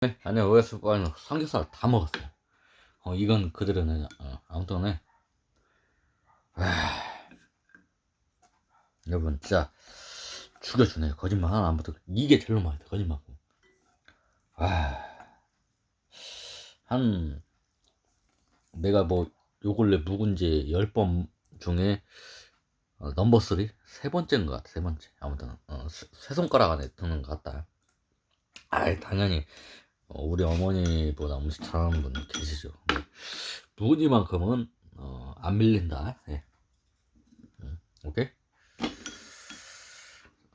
네, 아니 OS 빠는 삼겹살 다 먹었어요. 어 이건 그대로는 어, 아무튼간에. 아, 여러분 진짜 죽여주네 거짓말 하나 안 붙어. 이게 제일 맛있다 거짓말. 아 한 내가 뭐 요 근래 묵은 지 10번 중에 어, 넘버 3? 세 번째인 것 같아 세 번째. 아무튼 어, 세, 세 손가락 안에 드는 것 같다. 아 당연히 어, 우리 어머니보다 음식 잘하는 분 계시죠. 묵은이만큼은 어, 안 밀린다. 예. 음, 오케이.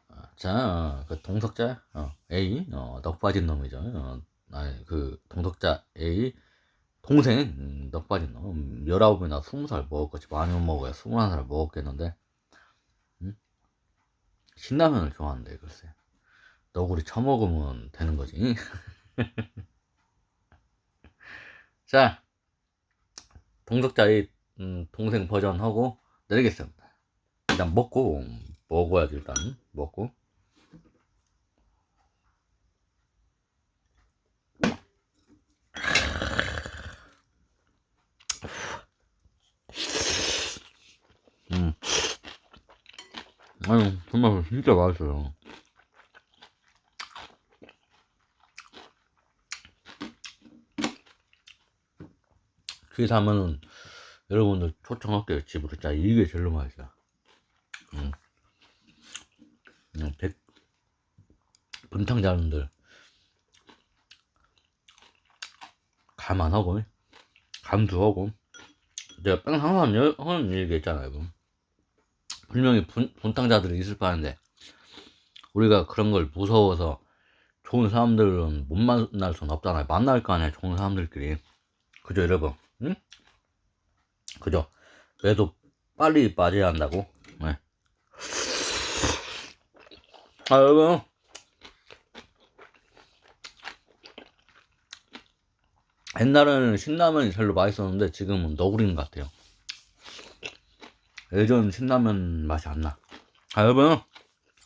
아, 자, 그 동석자 어, A 어, 넉 빠진 놈이죠. 어, 아니 그 동석자 A 동생 음, 넉 빠진 놈. 19이나 20살 먹었겠지. 많이 못 먹어야 21살 먹었겠는데. 음? 신라면을 좋아한대 글쎄. 너구리 처먹으면 되는 거지. 자, 동석자의 음, 동생 버전 하고 내리겠습니다. 일단 먹고 음, 먹어야지 일단 먹고. 음, 아유 정말 진짜 맛있어요. 기사면은 여러분들 초청할게요 집으로 진짜 이게 제일 맛있어 음. 음, 백 분탕자분들. 감 안하고 감수하고. 내가 뺑 항상 여- 하는 얘기 있잖아요 여러분. 분명히 분, 분탕자들이 있을 바인데. 우리가 그런 걸 무서워서 좋은 사람들은 못 만날 수는 없잖아요. 만날 거 아니야 좋은 사람들끼리. 그죠 여러분 응? 그죠 그래도 빨리 빠져야 한다고 네. 아 여러분 옛날에는 신라면이 제일 맛있었는데 지금은 너구리인 것 같아요 예전 신라면 맛이 안 나 아 여러분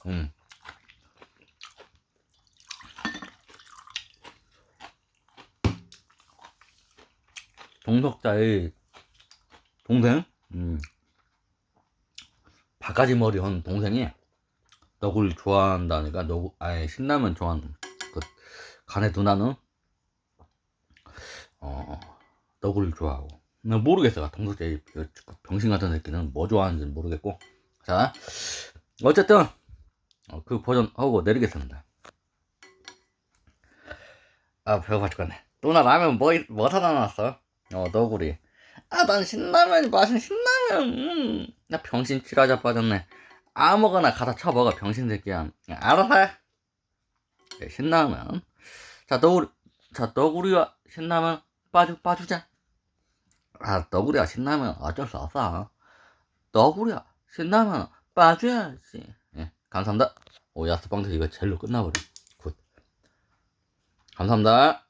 음. 동석자의 동생, 음, 바가지 머리 한 동생이 너구리 좋아한다니까 너구 아예 신라면 좋아하는 그 간의 누나는? 어 너구리를 좋아하고. 나 모르겠어. 동석자의 그 병신 같은 새끼는 뭐 좋아하는지 는 모르겠고. 자 어쨌든 어, 그 버전 하고 내리겠습니다. 아 배고파 죽겠네. 누나 라면 뭐, 뭐 사다 놨어? 어 너구리. 아 난 신라면이 맛있는 신라면. 음. 나 병신 치라자 빠졌네. 아무거나 가다 쳐먹어 병신 새끼야. 알아서 해. 네, 신라면. 자 너구리 자 너구리와 신라면 빠주 빠주자. 아 너구리와 신라면 어쩔 수 없어. 너구리와 신라면 빠줘야지. 예 감사합니다. 오 야스빵도 이거 젤로 끝나버려 굿. 감사합니다